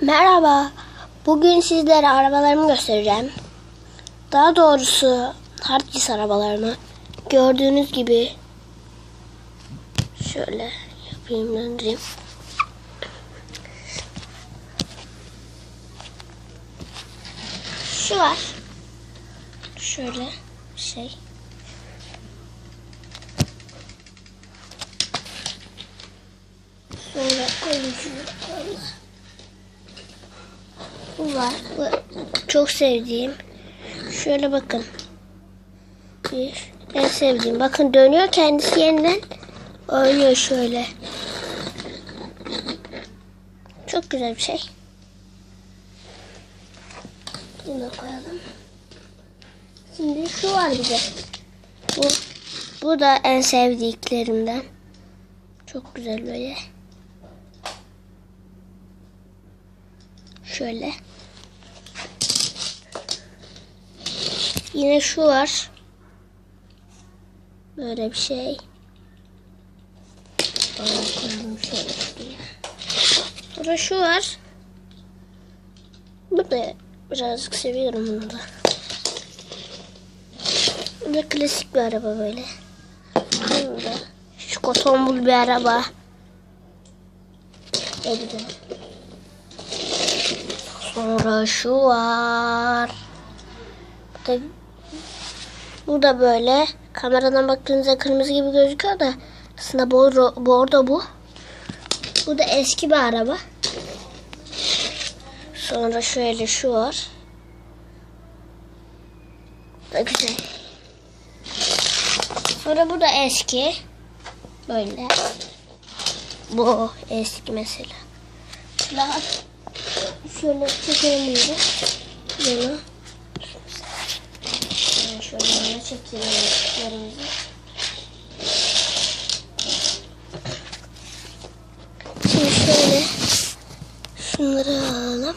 Merhaba. Bugün sizlere arabalarımı göstereceğim. Daha doğrusu harddisk arabalarımı. Gördüğünüz gibi şöyle yapayım döndüreyim. Şu var. Şöyle şey. Sonra koyayım şunu. Bu var. Bu çok sevdiğim. Şöyle bakın. Bir. En sevdiğim. Bakın dönüyor kendisi yeniden. Oynuyor şöyle. Çok güzel bir şey. Bunu da koyalım. Şimdi şu var bize. Bu, bu da en sevdiklerimden. Çok güzel böyle. Şöyle. Yine şu var. Böyle bir şey. Şuraya. Sonra şu var. Bu da birazcık seviyorum bunu da. Bu da klasik bir araba böyle. Şu kotombul bir araba. Ne güzel. Sonra şu var. Bu da, bu da böyle. Kameradan baktığınızda kırmızı gibi gözüküyor da aslında bordo, bordo bu. Bu da eski bir araba. Sonra şöyle şu var. Bu da güzel. Sonra bu da eski. Böyle. Bu eski mesela. Daha şöyle çekelim bunu. Bunu. Yani şöyle yana çekelim yerimizi. Şimdi şöyle şunları alalım.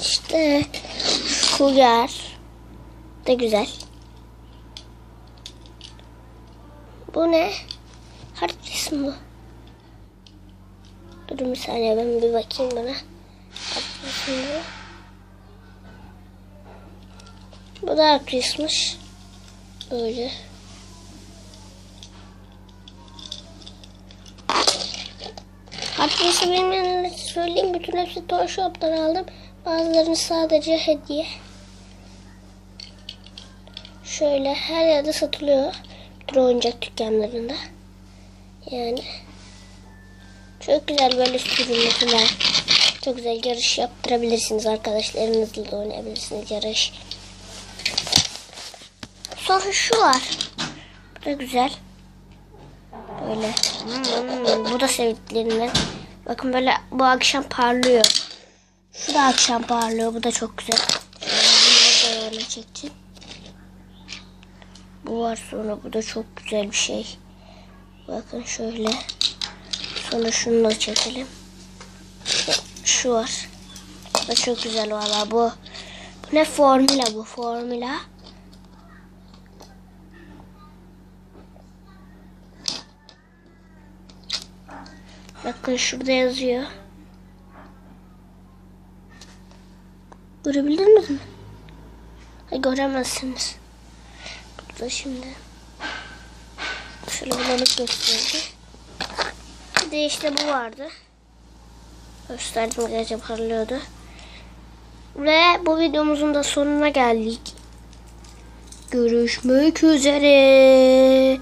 İşte kuyer de güzel. Bu ne? Mi bu? Durun bir saniye ben bir bakayım buna. Mi bu? Da hard diskmiş. Böyle. Disk'i bilmeyenlere söyleyeyim. Bütün hepsi Toy Shop'tan aldım. Bazılarını sadece hediye. Şöyle her yerde satılıyor. Bütün oyuncak dükkanlarında. Yani çok güzel böyle sürümlü falan. Çok güzel yarış yaptırabilirsiniz. Arkadaşlarınızla da oynayabilirsiniz yarış. Sonra şu var. Bu da güzel. Böyle. Hmm, bu da sevdiklerimden. Bakın böyle bu akşam parlıyor. Şu da akşam parlıyor. Bu da çok güzel. Öyle çekeceğim. Bu var sonra bu da çok güzel bir şey. Bakın şöyle. Sonra şunu da çekelim. Şu var. Bu çok güzel valla bu. Bu ne formüla bu formüla. Bakın şurada yazıyor. Görebildiniz mi? Hayır, göremezsiniz. Burada şimdi. Şöyle bulanık gösterdi. Bir de işte bu vardı. Gösterdim gece parlıyordu. Ve bu videomuzun da sonuna geldik. Görüşmek üzere.